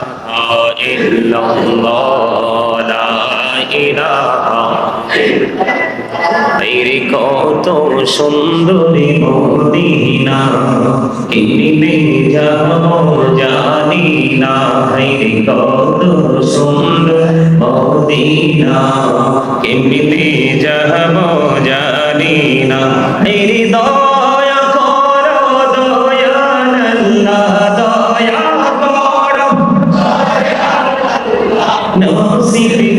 إلا الله لا إله তৈরি কত সুন্দরী মদিনা কিনে যাব জানি না তৈরি কত সুন্দর মদিনা কিনে যাব জানি না তৈরি দল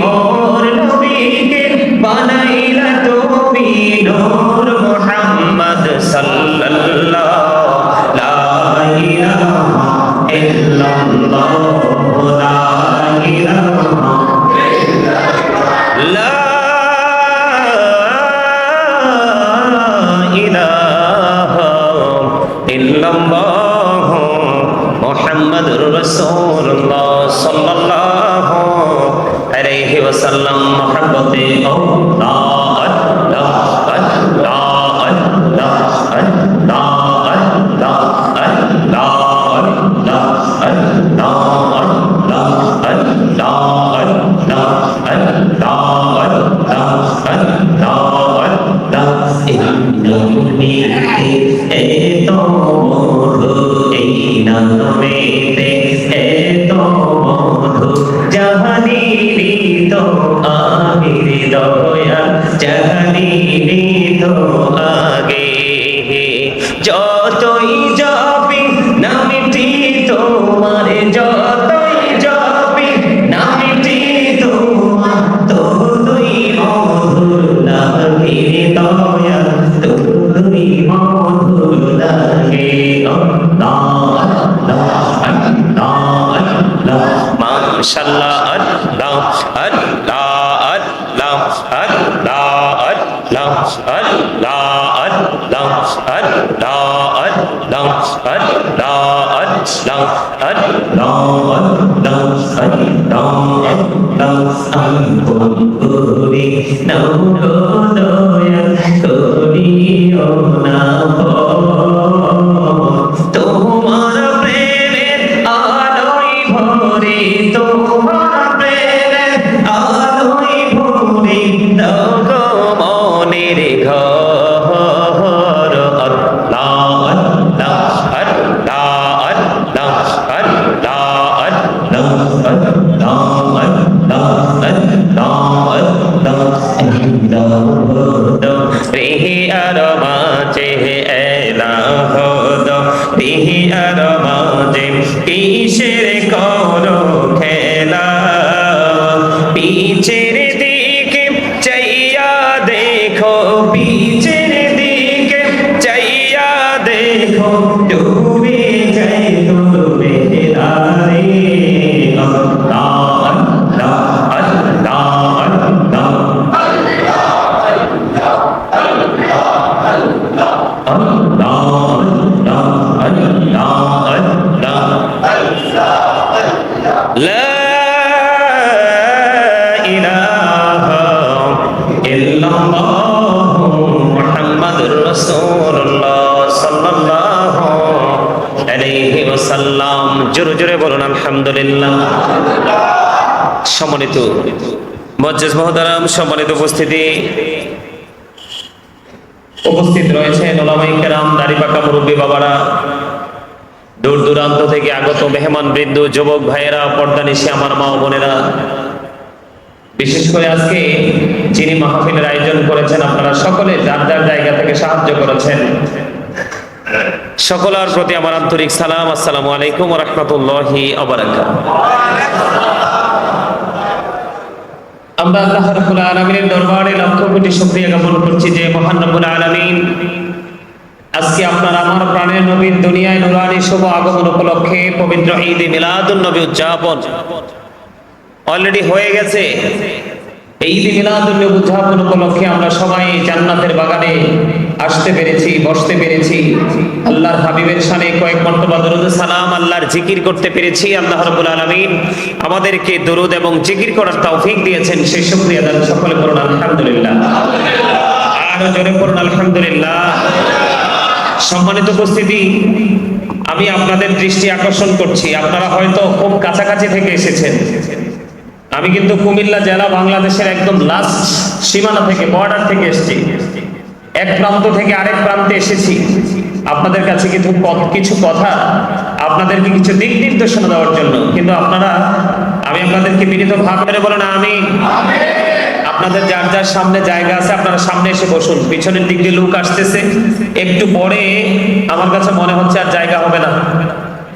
Oh. ভূমিতে এত মধু এই নামেতে এত মধু জাহানি তো আ الله الله الله الله الله الله أنكم كوري نورو نويا كوري أنا সম্মানিত মজ্জাজ মহতারাম, সম্মানিত উপস্থিতি। উপস্থিত রয়েছেন ওলামাইকেরাম দাড়িপাকা মুরব্বী বাবারা। দূর দূরান্ত থেকে আগত মেহমান বৃন্দ, যুবক ভাইয়েরা পর্দানিশে আমার মা বোনেরা। বিশেষ করে আজকে যিনি মাহফিলের আয়োজন করেছেন, আপনারা সকলে যার যার জায়গা থেকে সাহায্য করেছেন। সকলের প্রতি আমার আন্তরিক সালাম, আসসালামু আলাইকুম রহমতুল্লাহি আবরাকাত আমরা আল্লাহ রাব্বুল আলামিনের দরবারে লক্ষ কোটি শুকরিয়া জ্ঞাপন করছি যে মহান রব্বুল আলামিন আজকে আপনার আমার প্রাণের নবীর দুনিয়ায় নুরানি শুভ আগমন উপলক্ষে পবিত্র ঈদ মিলাদুন নবী উদযাপন। অলরেডি হয়ে গেছে। এই ঈদ মিলাদুন নবী উদযাপন উপলক্ষে আমরা সবাই জান্নাতের বাগানে আসতে পেরেছি, বসতে পেরেছি। আল্লাহর হাবিবের শানে কয়েক মর্তবা দরুদ সালাম আল্লাহর জিকির করতে পেরেছি। আল্লাহ রাব্বুল আলামিন আমাদেরকে দরুদ এবং জিকির করার তৌফিক দিয়েছেন। সেই শুকরিয়া দান সকলে করুন, আলহামদুলিল্লাহ। আরও জোরে করুন আলহামদুলিল্লাহ। সম্মানিত উপস্থিতি, আমি আপনাদের দৃষ্টি আকর্ষণ করছি। আপনারা হয়তো খুব কাছাকাছি থেকে এসেছেন। আমি কিন্তু কুমিল্লা জেলা বাংলাদেশের একদম লাস্ট সীমানা থেকে বর্ডার থেকে এসেছি। এক প্রান্ত থেকে আরেক প্রান্তে এসেছি। আপনাদের কাছে কিছু কিছু কথা, আপনাদেরকে কিছু দিক নির্দেশনা দেওয়ার জন্য। কিন্তু আপনারা, আমি আপনাদেরকে বিনীত ভাব মেরে বলেন আমি আপনাদের যার যার সামনে জায়গা আছে, আপনারা সামনে এসে বসুন। পিছনের দিক দিয়ে লোক আসতেছে। একটু পরে আমার কাছে মনে হচ্ছে আর জায়গা হবে না।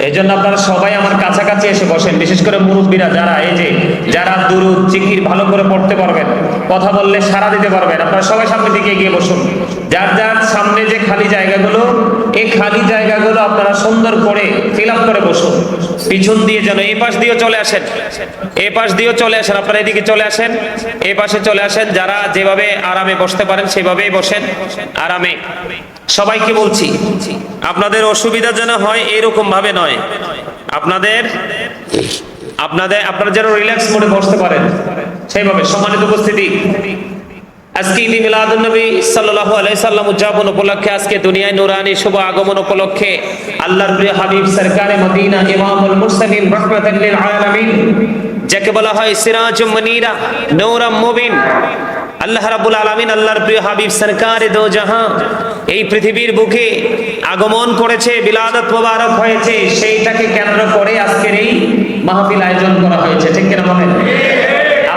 এই জন্য আপনারা সবাই আমার কাছাকাছি এসে বসেন। বিশেষ করে মুরব্বীরা যারা, এই যে, যারা দুরুদ, জিকির ভালো করে পড়তে পারবেন, কথা বললে সারা দিতে পারবেন। আপনারা সবাই সামনের দিকে এগিয়ে বসুন। যার যার সামনে যে খালি জায়গাগুলো এই খালি জায়গাগুলো আপনারা সুন্দর করে ফিল করে বসুন। পিছন দিয়ে যেন এই পাশ দিয়েও চলে আসেন। এই পাশ দিয়েও চলে আসেন। আপনারা এদিকে চলে আসেন। এই পাশে চলে আসেন। যারা যেভাবে আরামে বসতে পারেন, সেভাবেই বসেন। আরামে। সবাইকে বলছি, আপনাদের অসুবিধা যেন হয় এরকম ভাবে নয়। আপনাদের আপনাদের, আপনারা যেন রিল্যাক্স মোডে বসতে পারেন। সেইভাবে সম্মানিত উপস্থিতি। উপলক্ষে আজকে শুভ আগমন উপলক্ষে হাবিব সরকারে মদিনা যাকে বলা হয় মুবিন। আল্লাহ রাব্বুল আলামিন আল্লাহর প্রিয় হাবিব সরকারে এই পৃথিবীর বুকে আগমন করেছে, বিলাদত মোবারক হয়েছে, সেইটাকে কেন্দ্র করে আজকের এই মাহফিল আয়োজন করা হয়েছে। ঠিক কিনা বলেন?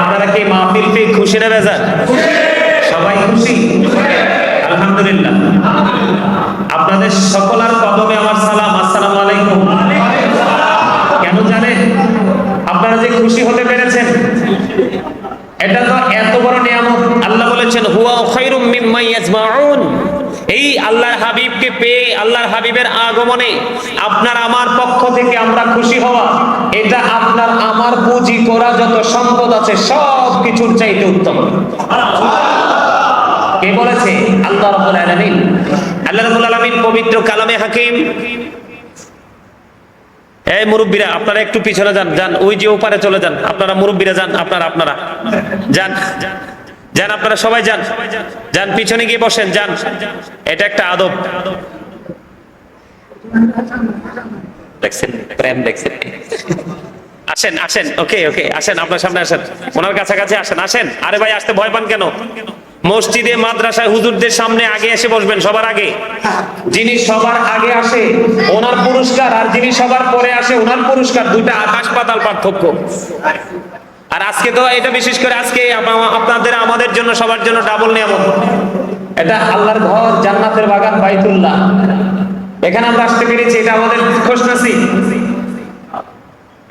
আপনারা কি মাহফিল পেয়ে খুশি না বেজার সবাই খুশি? আলহামদুলিল্লাহ। আপনাদের সকলার কদমে আমার সালাম। আসসালামু আলাইকুম। কেন জানেন? আপনারা যে খুশি হতে পেরেছেন, এটা তো এত বড় নিয়ামত। আল্লাহ বলেছেন, হুয়া খায়রুম মিম্মা ইয়াজমাউন। এই আল্লাহর হাবিবকে পেয়ে, আল্লাহর হাবিবের আগমনে আপনার আমার পক্ষ থেকে আমরা খুশি হওয়া, এটা আপনার আমার পুঁজি করা যত সম্পদ আছে সব কিছুর চাইতে উত্তম। কে বলেছে? আল্লাহ রাব্বুল আলামিন। আল্লাহ রাব্বুল আলামিন পবিত্র কালামে হাকিম। এই মুরব্বীরা, আপনারা একটু পিছনে যান যান, ওই যে ওপারে চলে যান। আপনারা মুরব্বীরা যান, আপনারা আপনারা। যান যান, আপনারা সবাই যান। যান, পিছনে গিয়ে বসেন, যান। এটা একটা আদব। দেখছেন, প্রেম দেখছেন। আসেন আসেন, ওকে ওকে, আসেন, আপনার সামনে আসেন। ওনার কাছাকাছি আসেন আসেন। আরে ভাই, আসতে ভয় পান কেন? মসজিদে, মাদ্রাসায় হুজুরদের সামনে আগে এসে বসবেন, সবার আগে। যিনি সবার আগে আসে, ওনার পুরস্কার, আর যিনি সবার পরে আসে, ওনার পুরস্কার, দুইটা আকাশ পাতাল পার্থক্য। আর আজকে তো এটা বিশেষ করে আজকে আপনাদের, আমাদের জন্য, সবার জন্য ডাবল নিয়ামত। এটা আল্লাহর ঘর, জান্নাতের বাগান, বাইতুল্লাহ। এখানে আমরা আসতে পেরেছি, এটা আমাদের খুশনসিব।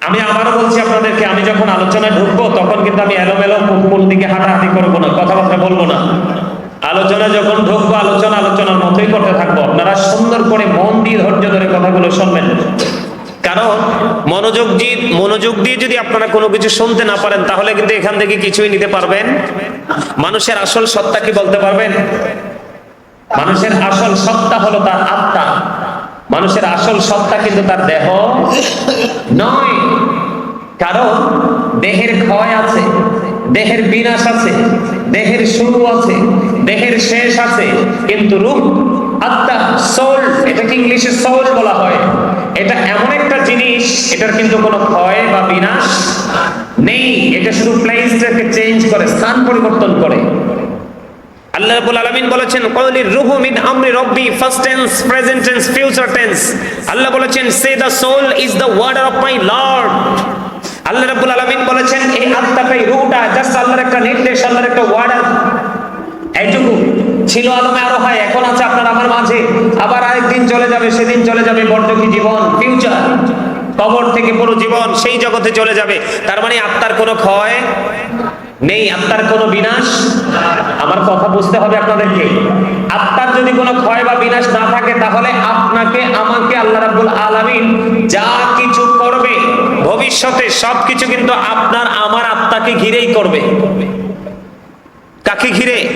আমি আবারও বলছি আপনাদেরকে, আমি যখন আলোচনায় ঢুকবো, তখন কিন্তু আমি এলোমেলো কোন- দিকে হাঁটাহাঁটি করব না, কথাবার্তা বলব না। আলোচনা যখন ঢুকবো, আলোচনা আলোচনার মতোই করতে থাকব। আপনারা সুন্দর করে মন দিয়ে ধৈর্য ধরে কথাগুলো শুনবেন। কারণ মনোযোগ দিয়ে মনোযোগ দিয়ে যদি আপনারা কোনো কিছু শুনতে না পারেন, তাহলে কিন্তু এখান থেকে কিছুই নিতে পারবেন মানুষের আসল সত্তা কি বলতে পারবেন? মানুষের আসল সত্তা হলো তার আত্মা। মানুষের আসল সত্তা কিন্তু তার দেহ নয়। কারণ দেহের ক্ষয় আছে, দেহের বিনাশ আছে, দেহের শুরু আছে, দেহের শেষ আছে। কিন্তু রূপ, আত্মা সোল এটাকে ইংলিশে সোল বলা হয়। এটা এমন একটা জিনিস, এটার কিন্তু কোনো ক্ষয় বা বিনাশ নেই। এটা শুধু প্লেসটাকে চেঞ্জ করে, স্থান পরিবর্তন করে। আল্লাহ রাব্বুল আলামিন বলেছেন কওলির রুহু মিন আমরি রব্বি first tense present tense future tense আল্লাহ বলেছেন say the soul is the word of my lord আল্লাহ রাব্বুল আলামিন বলেছেন, এই আত্মাটাই রুহটা জাস্ট আল্লাহর একটা নির্দেশ, আল্লাহর একটা ওয়ার্ড এইটুকু ছিল আলমে আরও হয় এখন আছে আপনার আমার মাঝে। আবার আরেকদিন চলে যাবে, সেদিন চলে যাবে বর্তকি জীবন? ফিউচার কবর থেকে পুরো জীবন সেই জগতে চলে যাবে। তার মানে আত্মার কোনো ক্ষয় নেই, আত্মার কোনো বিনাশ? আমার কথা বুঝতে হবে আপনাদেরকে। আত্মার যদি কোনো ক্ষয় বা বিনাশ না থাকে, তাহলে আপনাকে, আমাকে আল্লাহ রাব্বুল আলামিন যা কিছু করবে, ভবিষ্যতে সবকিছু কিন্তু আপনার, আমার আত্মাকে ঘিরেই করবে। কাকে ঘিরে?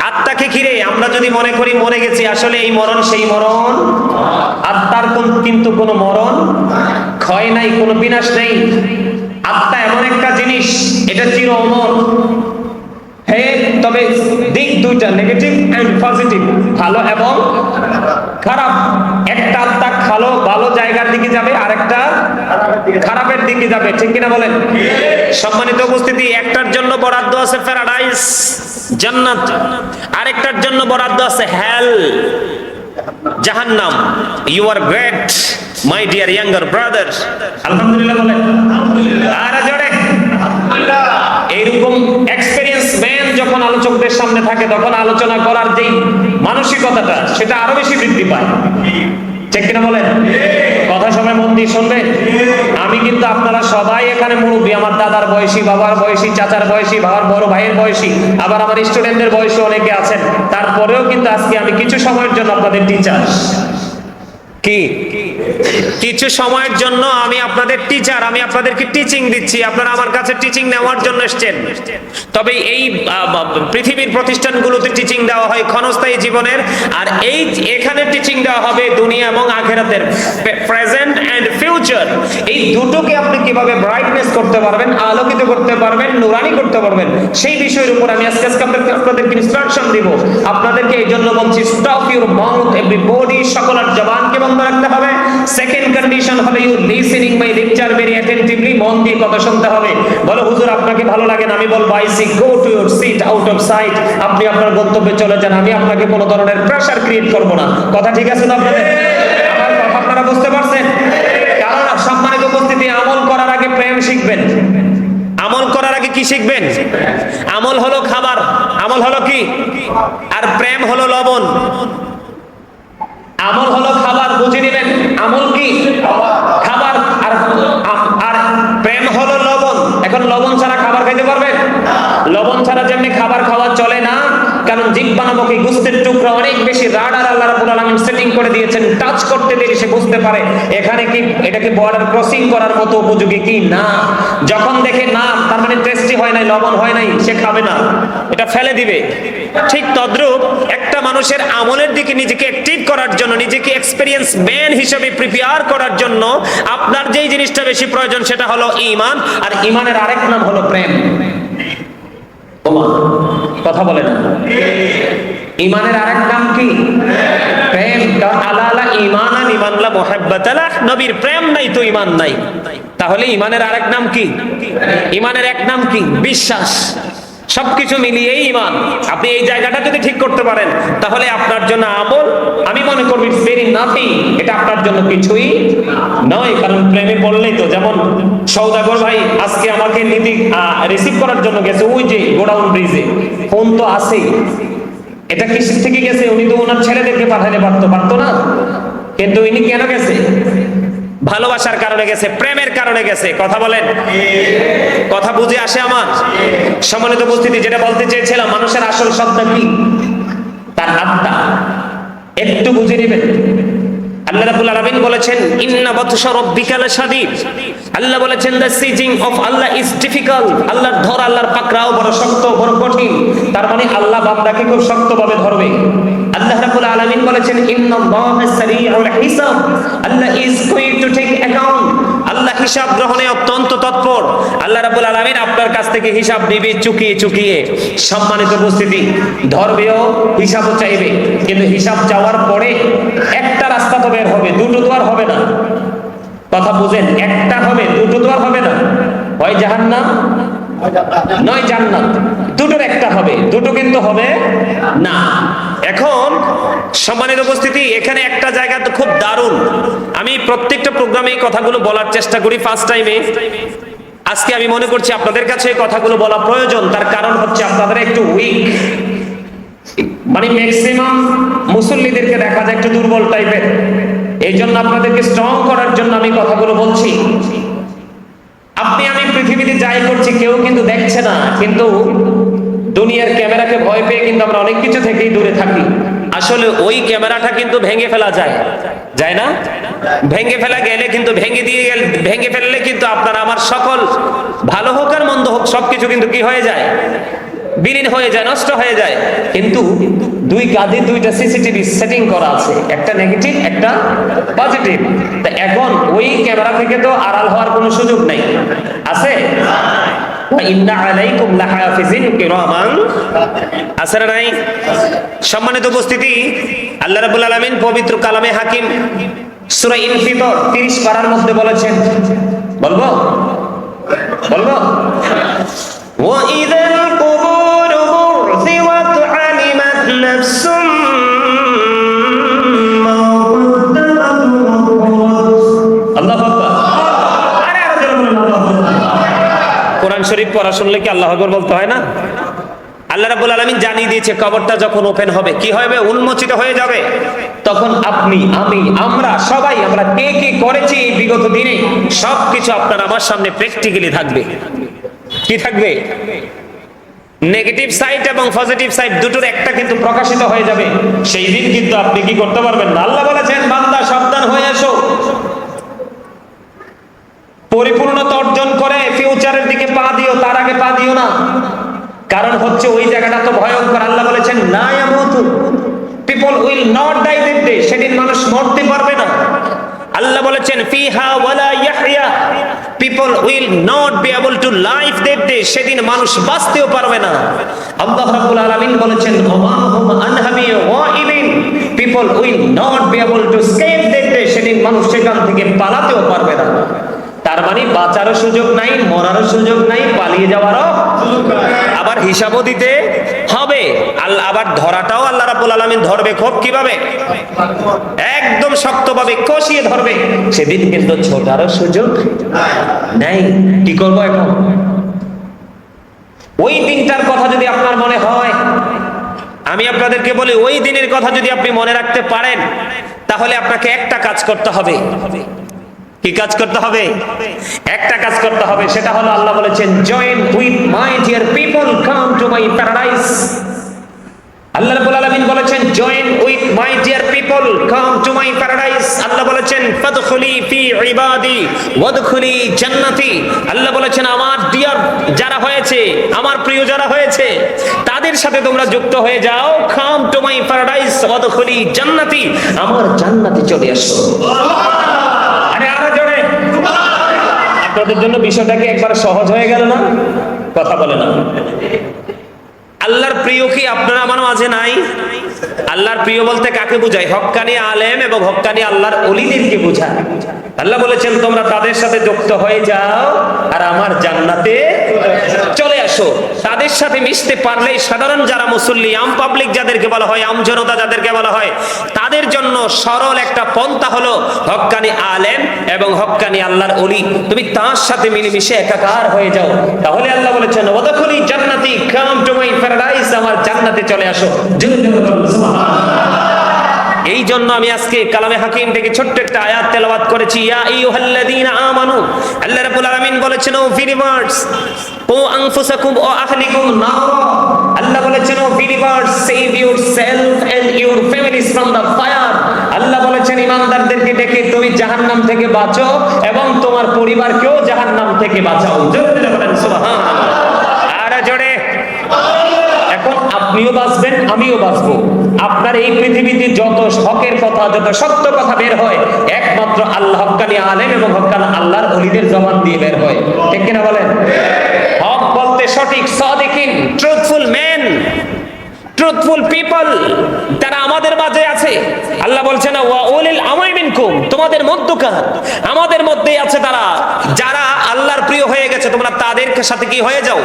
আত্মাকে ঘিরে। আমরা যদি মনে করি, মরে গেছি, আসলে এই মরণ, সেই মরণ। আত্মার কোন- কিন্তু কোনো মরণ ক্ষয় নাই, কোনো বিনাশ নেই। আত্মা এমন একটা জিনিস, এটা চির অমর। হ্যাঁ তবে দিক দুইটা নেগেটিভ এন্ড পজিটিভ ভালো এবং খারাপ। একটা আত্মা ভালো ভালো জায়গার দিকে যাবে, আরেকটা খারাপের দিকে যাবে। ঠিক কিনা বলেন? সম্মানিত উপস্থিতি, একটার জন্য বরাদ্দ আছে প্যারাডাইস জান্নাত। আরেকটার জন্য বরাদ্দ আছে হেল জাহান্নাম you are great my dear younger brother আলহামদুলিল্লাহ বলেন আর জোরে এইরকম এক্সপেরিয়েন্স ম্যান যখন আলোচকদের সামনে থাকে, তখন আলোচনা করার যেই মানসিকতাটা, সেটা আরও বেশি বৃদ্ধি পায়। ঠিক কিনা বলেন? কথা সবাই দিয়ে শুনবে আমি কিন্তু আপনারা সবাই এখানে মুরব্বী। আমার দাদার বয়সী, বাবার বয়সী, চাচার বয়সী, বাবার বড় ভাইয়ের বয়সী, আবার আমার স্টুডেন্টদের বয়সী অনেকে আছেন। তারপরেও কিন্তু আজকে আমি কিছু সময়ের জন্য আপনাদের টিচার কি? কিছু সময়ের জন্য আমি আপনাদের টিচার আমি আপনাদেরকে টিচিং দিচ্ছি। আপনারা আমার কাছে টিচিং নেওয়ার জন্য এসেছেন। তবে এই পৃথিবীর প্রতিষ্ঠানগুলোতে টিচিং দেওয়া হয় ক্ষণস্থায়ী জীবনের। আর এই, এখানে টিচিং দেওয়া হবে দুনিয়া এবং আখেরাতের প্রেজেন্ট এন্ড ফিউচার এই দুটোকে আপনি কীভাবে ব্রাইটনেস করতে পারবেন, আলোকিত করতে পারবেন, নুরানি করতে পারবেন, সেই বিষয়ের উপর আমি আজকে আজকে আপনাদের- আপনাদেরকে ইনস্ট্রাকশন দিব। আপনাদেরকে এই জন্য বলছি স্টপ ইউর মাউথ এভরিবডি সকলের জবানকে বন্ধ রাখতে হবে। সেকেন্ড কন্ডিশন হবে you listening my lecture very attentively মন দিয়ে কথা শুনতে হবে। বলো, হুজুর, আপনাকে ভালো লাগে না, আমি বলব I see go to your seat out of sight আপনি আপনার গন্তব্যে চলে যান, আমি আপনাকে কোনো ধরনের প্রেসার ক্রিয়েট করব না। কথা ঠিক আছে তো আপনাদের? আমার কথা আপনারা বুঝতে পারছেন? কারণ সম্মানিত উপস্থিতি, আমল করার আগে প্রেম শিখবেন। আমল করার আগে কি শিখবেন? আমল হলো খাবার। আমল হলো কি? আর প্রেম হলো লবণ। আমল হলো খাবার। বুঝে নেবেন, আমল কি? খাবার আর আর প্রেম হলো লবণ। এখন লবণ ছাড়া খাবার খাইতে পারবেন? লবণ ছাড়া যেমনি খাবার খাওয়া চলে না, কারণ জিব্বা নামক এই গুস্তের টুকরা অনেক বেশি রাডার আল্লাহ রাব্বুল আলামিন সেটিং করে দিয়েছেন টাচ করতে দেরি সে বুঝতে পারে। এখানে কি, এটাকে বর্ডার ক্রসিং করার মতো উপযোগী কি? না। যখন দেখে না, তার মানে টেস্টি হয় নাই, লবণ হয় নাই, সে খাবে না। এটা ফেলে দিবে। ঠিক তদ্রূপ একটা মানুষের আমলের দিকে নিজেকে অ্যাক্টিভ করার জন্য, নিজেকে এক্সপেরিয়েন্স ম্যান হিসেবে প্রিপেয়ার করার জন্য আপনার যেই জিনিসটা বেশি প্রয়োজন সেটা হলো ঈমান, আর ঈমানের আরেক নাম হলো প্রেম। কথা বলে না। ঈমানের আরেক নাম কি? প্রেম। কারণ আলা আলা ঈমানান ঈমানলা মুহাব্বাতালা নবীর, প্রেম নাই তো ঈমান নাই। তাহলে ঈমানের আরেক নাম কি? ঈমানের এক নাম কি? বিশ্বাস। সবকিছু মিলিয়েই ইমান আপনি এই জায়গাটা যদি ঠিক করতে পারেন, তাহলে আপনার জন্য আমল, আমি মনে করব ভেরি নাথিং এটা আপনার জন্য কিছুই নয়, কারণ প্রেমে পড়লেই তো যেমন সৌদাগর ভাই আজকে আমাকে নীতি রিসিভ করার জন্য গেছে, ওই যে গোডাউন ব্রিজে ফোন তো আছেই। এটা কিসের থেকে গেছে? উনি তো ওনার ছেলেদেরকে পাঠাতে পারতো পারতো না। কিন্তু ইনি কেন গেছে? ভালোবাসার কারণে গেছে, প্রেমের কারণে গেছে। কথা বলেন। কথা বুঝে আসে আমার। সম্মানিত উপস্থিতি, যেটা বলতে চেয়েছিলাম, মানুষের আসল সত্তা কি? তার আত্মা। একটু বুঝে নেবেন। আল্লাহ বলেছেন, ইন্না আল্লাহ বলেছেন দ্য সিজিং অফ আল্লাহ ধর, আল্লাহর বড় শক্ত, বড় কঠিন। তার মানে আল্লাহ খুব ধরবে। আল্লাহ রাব্বুল আলামিন বলেছেন, ইন্নাল্লাহা সারিউল হিসাব। আল্লাহ is going to take account আল্লাহ হিসাব গ্রহণে অত্যন্ত তৎপর। আল্লাহ রাব্বুল আলামিন আপনার কাছ থেকে হিসাব নিবে চুকিয়ে চুকিয়ে। সম্মানিত উপস্থিতি ধরবেও হিসাবও চাইবে। কিন্তু হিসাব চাওয়ার পরে একটা রাস্তা তো বের হবে, দুটো আর হবে না। কথা বুঝেন, একটা হবে, দুটো আর হবে না। হয় জাহান্নাম, নয় জান্নাত। দুটোর একটা হবে, দুটো কিন্তু হবে না। এখন সম্মানিত উপস্থিতি, এখানে একটা জায়গা তো খুব দারুণ। আমি প্রত্যেকটা প্রোগ্রামে এই কথাগুলো বলার চেষ্টা করি ফার্স্ট টাইমে আজকে আমি মনে করছি আপনাদের কাছে এই কথাগুলো বলা প্রয়োজন, তার কারণ হচ্ছে আপনাদের একটু উইক মানে ম্যাক্সিমাম মুসল্লিদেরকে দেখা যায় একটু দুর্বল টাইপের এই জন্য আপনাদেরকে স্ট্রং করার জন্য আমি কথাগুলো বলছি। আপনি, আমি পৃথিবীতে যাই করছি, কেউ কিন্তু দেখছে না, কিন্তু দুনিয়ার ক্যামেরাকে ভয় পেয়ে কিন্তু আমরা অনেক কিছু থেকেই দূরে থাকি। আসলে ওই ক্যামেরাটা কিন্তু ভেঙে ফেলা যায়। যায় না? ভেঙে ফেলা গেলে কিন্তু ভেঙে দিয়ে গেলে ভেঙে ফেললে কিন্তু আপনার আমার সকল ভালো হোক আর মন্দ হোক সবকিছু কিন্তু কি হয়ে যায়? বিলীন হয়ে যায় নষ্ট হয়ে যায়। কিন্তু দুই কাঁধে দুইটা সিসিটিভি সেটিং করা আছে। একটা নেগেটিভ একটা পজিটিভ তা এখন ওই ক্যামেরা থেকে তো আড়াল হওয়ার কোনো সুযোগ নেই। আছে? সম্মানিত উপস্থিতি আল্লাহ পবিত্র কালামে হাকিম মধ্যে বলেছেন। বলব? বলব? ও ইদাল শরীফ পড়া শুনলে কি আল্লাহ আকবার বলতে হয় না? আল্লাহ রাব্বুল আলামিন জানিয়ে দিয়েছে, কবরটা যখন ওপেন হবে, কি হবে? উন্মোচিত হয়ে যাবে। তখন আপনি, আমি, আমরা সবাই, আমরা কে কি করেছি এই বিগত দিনে, সবকিছু আপনার আমার সামনে প্র্যাকটিক্যালি থাকবে। কি থাকবে? নেগেটিভ সাইড এবং পজিটিভ সাইড দুটোর একটা কিন্তু প্রকাশিত হয়ে যাবে। সেই দিন কিন্তু আপনি কি করতে পারবেন না? আল্লাহ বলেছেন, বান্দা সাবধান হয়ে এসো। পরিপূর্ণতা অর্জন করে ফিউচারের দিকে পা দিও তার আগে পা দিও না। কারণ হচ্ছে ওই জায়গাটা তো ভয়ঙ্কর। আল্লাহ বলেছেন, না পিপল উইল নট ডাই সেদিন মানুষ মরতে পারবে না। আল্লাহ বলেছেন, ফিহা ওয়ালা ইয়াহইয়া। People will not be able to সেদিন মানুষ বাঁচতেও পারবে না। আল্লাহ রাব্বুল আলামিন বলেছেন ওমা হুম আনহামি ওয়াইবিন people will not be able to escape সেদিন মানুষ সেখান থেকে পালাতেও পারবে না। তার মানে বাঁচারও সুযোগ নাই, মরারও সুযোগ নাই, পালিয়ে যাওয়ারও আবার হিসাবও দিতে হবে। আল্লাহ আবার ধরাটাও আল্লাহ রাব্বুল আলামিন ধরবে খুব কীভাবে? একদম শক্তভাবে কষিয়ে ধরবে। সেদিন কিন্তু ছোটারও সুযোগ নাই। কি করব এখন? ওই দিনটার কথা যদি আপনার মনে হয়, আমি আপনাদেরকে বলি, ওই দিনের কথা যদি আপনি মনে রাখতে পারেন, তাহলে আপনাকে একটা কাজ করতে হবে। কি কাজ করতে হবে? একটা কাজ করতে হবে, সেটা হলো আল্লাহ বলেছেন join with my dear people come to my paradise আল্লাহ রাব্বুল আলামিন বলেছেন join with my dear people come to my paradise আল্লাহ বলেছেন ফাদখুলি ফি ইবাদি ওয়াদখুলি জান্নাতি আল্লাহ বলেছেন, আমার ডিয়ার যারা হয়েছে, আমার প্রিয় যারা হয়েছে, তাদের সাথে তোমরা যুক্ত হয়ে যাও কাম টু মাই প্যারাডাইস ওয়াদখুলি জান্নাতি আমার জান্নাতে চলে আসো। জোরে আপনাদের জন্য বিষয়টাকে একবার সহজ হয়ে গেল না? কথা বলে না। আল্লাহর প্রিয় কি আপনার আমার মাঝে নাই? আল্লাহর প্রিয় বলতে কাকে বুঝায়? হক্কানি আলেম এবং হক্কানি আল্লাহর অলিদেরকে বোঝায়। আল্লাহ বলেছেন, তোমরা তাদের সাথে যুক্ত হয়ে যাও আর আমার জান্নাতে আসো তাদের সাথে মিশতে পারলেই সাধারণ যারা মুসল্লি, আম পাবলিক যাদেরকে বলা হয়, আম জনতা যাদেরকে বলা হয়, তাদের জন্য সরল একটা পন্থা হলো হক্কানি আলেম এবং হক্কানি আল্লাহর অলি তুমি তার সাথে মিলেমিশে একাকার হয়ে যাও। তাহলে আল্লাহ বলেছেন, ওদাখলি জান্নাতি, কাম টু মাই প্যারাডাইস, আমার জান্নাতে চলে আসো। সুবহানাল্লাহ। এই জন্য আমি আজকে কালামে হাকিম থেকে ছোট্ট একটা আয়াত তেলাওয়াত করেছি, ইয়া আইয়ুহাল্লাযীনা আমানু। আল্লাহ রাব্বুল আলামিন বলেছেন, ও বিলিভার্স ও আনফুসাকুম ও আহলিকুম নার। আল্লাহ বলেছেন, O believers save yourself and your families from the fire আল্লাহ বলেছেন, ইমানদারদেরকে ডেকে তুমি জাহান্নাম থেকে বাঁচো এবং তোমার পরিবারকেও জাহান্নাম থেকে বাঁচাও। জোরে বলেন, সুবহানাল্লাহ। আর জোরে। আপনিও বাঁচবেন, আমিও বাঁচবো। আপনার এই পৃথিবীতে যত হকের কথা, যত সত্য কথা বের হয়, একমাত্র আল্লাহ হকানি আলেম এবং হকান আল্লাহর অলিদের জবান দিয়ে বের হয়। ঠিক কিনা বলেন? হক বলতে সঠিক, সাদিকিন ট্রুথফুল ম্যান ট্রুথফুল পিপল তারা আমাদের মাঝে আছে। আল্লাহ বলছেন, ওয়া উলিল আমরি মিনকুম তোমাদের মধ্যকার। আমাদের মধ্যেই আছে তারা, যারা আল্লাহর প্রিয় হয়ে গেছে। তোমরা তাদের সাথে কি হয়ে যাও?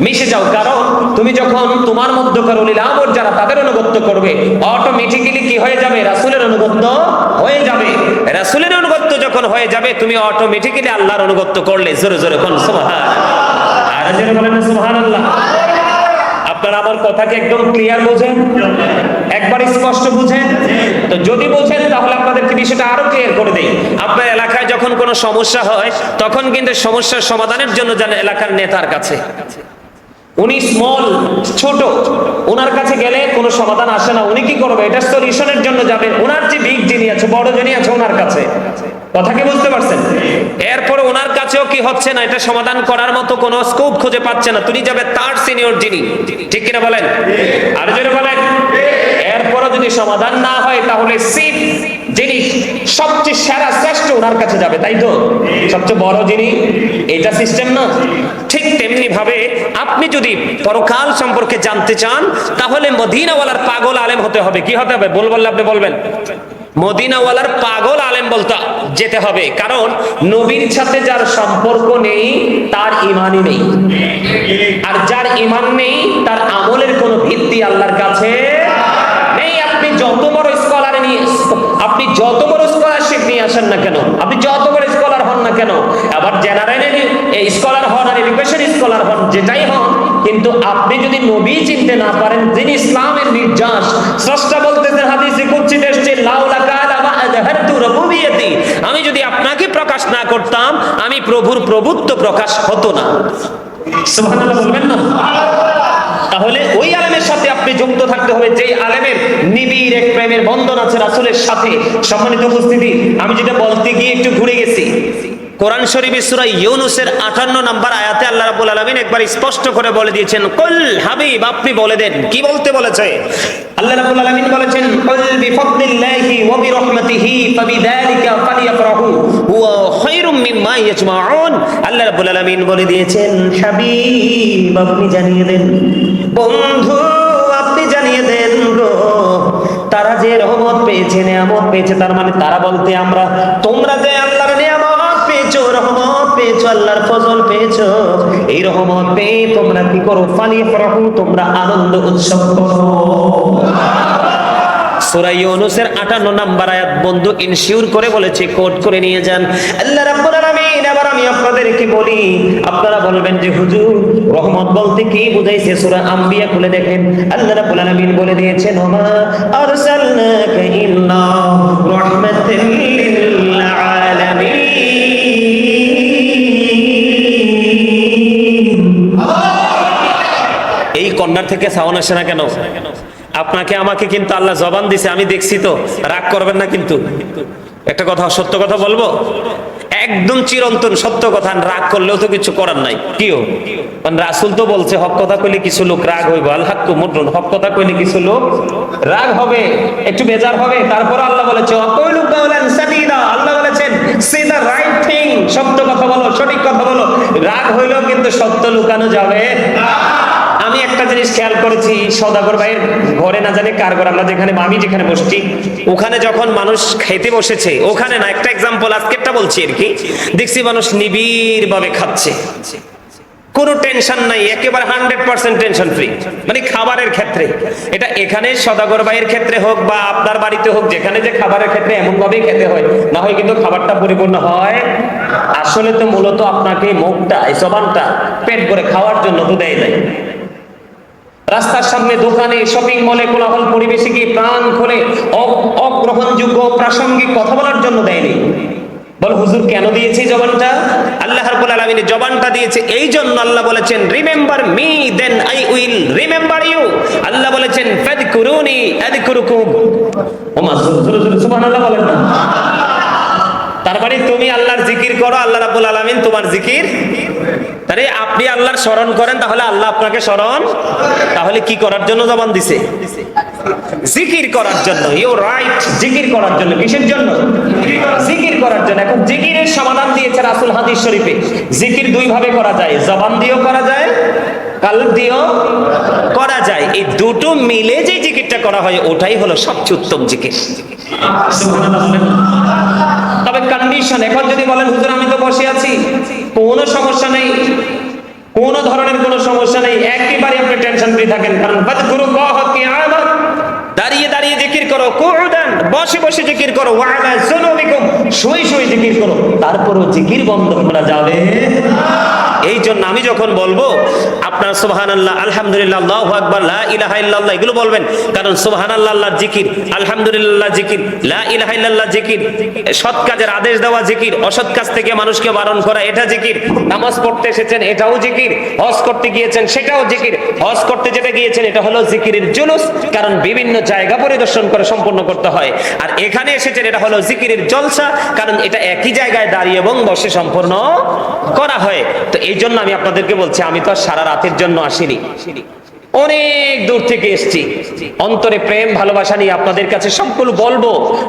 মিশে যাও। কারণ তুমি যখন তোমার মধ্যকার উলিল আমর, যারা তাদের অনুগত্য করবে অটোমেটিক্যালি কি হয়ে যাবে? রাসূলের অনুগত্য হয়ে যাবে। রাসূলের অনুগত্য যখন হয়ে যাবে, তুমি অটোমেটিক্যালি আল্লাহর অনুগত্য করলে। জোরে জোরে কোন সুবহান আর জোরে বলেন সুবহানাল্লাহ। আপনারা আমার কথাকে একদম ক্লিয়ার বোঝেন? একবার স্পষ্ট বুঝেন? তো যদি বোঝেন, তাহলে আপনাদেরকে বিষয়টা আরও ক্লিয়ার করে দেই। আপনার এলাকায় যখন কোনো সমস্যা হয়, তখন কিন্তু সমস্যার সমাধানের জন্য যান এলাকার নেতার কাছে। উনি স্মল ছোট ওনার কাছে গেলে কোনো সমাধান আসে না। উনি কি করবে? এটা সলিউশনের জন্য যাবেন ওনার যে বিগ যিনি আছে, বড় যিনি আছে ওনার কাছে। কথা কি বুঝতে পারছেন? এরপরে ওনার কাছেও কি হচ্ছে না, এটা সমাধান করার মতো কোনো স্কোপ খুঁজে পাচ্ছে না। তুমি যাবে তার সিনিয়র যিনি। ঠিক কিনা বলেন? আর যদি বলেন। এরপরও যদি সমাধান না হয়, তাহলে সিট যিনি সবচেয়ে সেরা, শ্রেষ্ঠ ওনার কাছে যাবে, তাই তো? সবচেয়ে বড় যিনি এটা সিস্টেম না? ঠিক তেমনি ভাবে আপনি যদি পরকাল সম্পর্কে জানতে চান, তাহলে মদিনাওয়ালার পাগল আলেম হতে হবে। কি হতে হবে? বল বললে আপনি বলবেন। মদিনাওয়ালার পাগল আলেম বলতে, যেতে হবে। কারণ নবীর সাথে যার সম্পর্ক নেই, তার ইমানই নেই। আর যার ইমান নেই, তার আমলের কোনো ভিত্তি আল্লাহর কাছে নেই। আপনি যত বড় স্কলার নিয়ে, আপনি যত বড় স্কলারশিপ নিয়ে আসেন না কেন? আপনি যত বড় স্কলার হন না কেন? আবার জেনারেল স্কলার হন আর এডুকেশন স্কলার হন, যেটাই হন, কিন্তু আপনি যদি নবী চিনতে না পারেন, যিনি ইসলামের নির্যাস, স্রষ্টা বলতেছেন হাদিসে কুচ্ছিতে এসছে, লাউলা কালা মা আযহারতু রুবুবিয়তি আমি যদি আপনাকে প্রকাশ না করতাম, আমি প্রভুর প্রভুত্ব প্রকাশ হতো না। তাহলে ওই আলেমের সাথে আপনি যুক্ত থাকতে হবে যে আলেমের নিবিড় এক প্রেমের বন্ধন আছে রাসুলের সাথে। সম্মানিত উপস্থিতি, আমি যেটা বলতে গিয়ে একটু ঘুরে গেছি। কোরআন শরীফের সূরা ইউনূসের 58 নম্বর আয়াতে আল্লাহ রাব্বুল আলামিন একবার স্পষ্ট করে বলে দিয়েছেন, কুল হাবিব, আপনি বলে দেন। কি বলতে বলেছে? আল্লাহ রাব্বুল আলামিন বলেছেন, কুল বিফাদলিল্লাহি ওয়া বিরহমাতিহি ফাবিযালিকা ফালিয়াফরাহু, হুয়া খায়রুম মিম্মা ইয়াজমাউন। আল্লাহ রাব্বুল আলামিন বলে দিয়েছেন, হাবিব, আপনি জানিয়ে দেন। বন্ধু, আপনি জানিয়ে দেন গো। তারা যে রহমত পেয়েছে, নিয়ামত পেয়েছে, তার মানে তারা বলতে আমরা, তোমরা যে আল্লাহর পেয়েছ, রহমত পেয়েছ, আল্লাহর ফজল পেয়েছ। এই রহমত পেয়ে তোমরা কি করো? ফালিয়ে ফরাহু, তোমরা আনন্দ উৎসব করো। সূরা ইউনূসের 58 নাম্বার আয়াত, বন্ধু করে বলেছে, কোট করে নিয়ে যান। আল্লাহ রাব্বুল এবার আমি আপনাদেরকে বলি, আপনারা বলবেন যে, হুজুর, রহমত বলতে কি বুঝাইছে? সূরা আম্বিয়া খুলে দেখেন। আল্লাহ রাব্বুল আলামিন বলে দিয়েছেন, ওমা এই কন্যার থেকে সাউন্ড আসে না কেন? আপনাকে, আমাকে কিন্তু আল্লাহ জবান দিছে, আমি দেখছি তো। রাগ করবেন না কিন্তু। একটা কথা সত্য কথা বলব? একদম চিরন্তন সত্য কথা, রাগ করলেও তো কিছু করার নাই। কিও রাসুল তো বলছে, হক কথা কইলে কিছু লোক রাগ হইব। আল্লাহ তো মুদ্রণ হক কথা কইলে কিছু লোক রাগ হবে। একটু বেজার হবে। তারপর আল্লাহ বলেছে আল্লাহ বলেছেন সত্য কথা বলো, সঠিক কথা বলো। রাগ হইলেও কিন্তু সত্য লুকানো যাবে আমি একটা জিনিস খেয়াল করেছি সদাগর ভাইয়ের ঘরে না জানি কার ঘর, আমরা যেখানে, আমি যেখানে বসছি, ওখানে যখন মানুষ খেতে বসেছে, ওখানে না, একটা এক্সাম্পল আজকেরটা বলছি আর কি, দেখছি মানুষ নিবিড় ভাবে খাচ্ছে। কোনো টেনশন নাই, একেবারে হান্ড্রেড পার্সেন্ট টেনশন ফ্রি মানে খাবারের ক্ষেত্রে। এটা এখানে সদাগর ভাইয়ের ক্ষেত্রে হোক বা আপনার বাড়িতে হোক, যেখানে যে খাবারের ক্ষেত্রে এমন ভাবেই খেতে হয়, না হয় কিন্তু খাবারটা পরিপূর্ণ হয়, আসলে তো মূলত আপনাকে মুখটা, এই জবানটা পেট ভরে খাওয়ার জন্য তো দেয়। নাই রাস্তার সামনে দোকানে শপিং মলে কোলাহল পরিবেশে গিয়ে প্রাণ খুলে অগ্রহণযোগ্য, প্রাসঙ্গিক কথা বলার জন্য দেয়নি। বল, হুজুর কেন দিয়েছে জবানটা? আল্লাহ রাব্বুল আলামিন জবানটা দিয়েছে এই জন্য আল্লাহ বলেছেন remember me then I will remember you আল্লাহ বলেছেন ফাদকুরুনি ওমা জোরে জোরে, সুবহানাল্লাহ বলেন না। তার মানে তুমি আল্লাহর জিকির করো, আল্লাহ রাব্বুল আলামিন তোমার জিকির। তাহলে আপনি আল্লাহর স্মরণ করেন, তাহলে আল্লাহ আপনাকে স্মরণ, তাহলে কি করার জন্য জবান দিছে? জিকির করার জন্য ইউ রাইট জিকির করার জন্য, কিসের জন্য? জিকির করার জন্য। এখন জিকিরের সমাধান দিয়েছে রাসূল হাদিস শরীফে। জিকির দুই ভাবে করা যায়, জবান দিয়েও করা যায়, কাল দিয়েও করা যায়। এই দুটো মিলে যে জিকিরটা করা হয়, ওটাই হলো সবচেয়ে উত্তম জিকির। তবে কন্ডিশন এখন যদি বলেন, হুজুর, আমি তো বসে আছি। কোনো সমস্যা নেই। কোন ধরনের কোনো সমস্যা নেই। একেবারে আপনি টেনশন ফ্রি থাকেন। কারণ বাদগুরু কহ কি আলাদা দাঁড়িয়ে দাঁড়িয়ে জিকির করো। কুউদান, বসে বসে জিকির করো। ওয়ালা শুয়ে শুয়ে জিকির করো। তারপরও জিকির বন্ধ করা যাবে এই জন্য আমি যখন বলব, আপনার সুবহানাল্লাহ, আলহামদুলিল্লাহ, আল্লাহু আকবার, লা এগুলো বলবেন। কারণ সুবহানাল্লাহ আল্লাহর জিকির, আলহামদুলিল্লাহ জিকির, লা ইলাহা জিকির, সৎ কাজের আদেশ দেওয়া জিকির, অসৎ কাজ থেকে মানুষকে বারণ করা, এটা জিকির। নামাজ পড়তে এসেছেন, এটাও জিকির। হজ করতে গিয়েছেন, সেটাও জিকির। হজ করতে যেটা গিয়েছেন, এটা হলো জিকিরের জুলুস। কারণ বিভিন্ন জায়গা পরিদর্শন করে সম্পন্ন করতে হয়। আর এখানে এসেছেন, এটা হলো জিকিরের জলসা, কারণ এটা একই জায়গায় দাঁড়িয়ে এবং বসে সম্পন্ন করা হয়। তো এই জন্য আমি আপনাদেরকে বলছি, আমি তো সারা রাতের জন্য আসিনি। অনেক দূর থেকে এসেছি। অন্তরে প্রেম, ভালোবাসা নিয়ে আপনাদের কাছে সবগুলো বলব।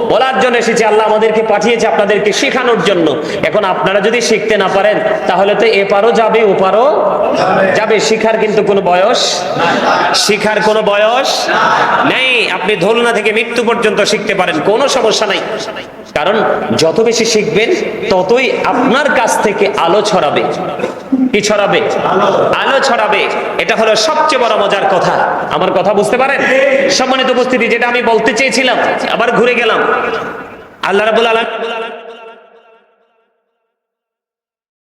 বলার জন্য এসেছি, আল্লাহ আমাদেরকে পাঠিয়েছে আপনাদেরকে শেখানোর জন্য। এখন আপনারা যদি শিখতে না পারেন, তাহলে তো এপারও যাবে, ওপারও যাবে। শিখার কিন্তু কোনো বয়স? শিখার কোনো বয়স? নেই। আপনি ধরনা থেকে মৃত্যু পর্যন্ত শিখতে পারেন, কোনো সমস্যা নাই। কারণ যত বেশি শিখবেন, ততই আপনার কাছ থেকে আলো ছড়াবে। কি ছড়াবে? আলো ছড়াবে। এটা হলো সবচেয়ে বড় মজার কথা। আমার কথা বুঝতে পারেন? সম্মানিত উপস্থিতি, যেটা আমি বলতে চেয়েছিলাম, আবার ঘুরে গেলাম। আল্লাহ রাবুল আলম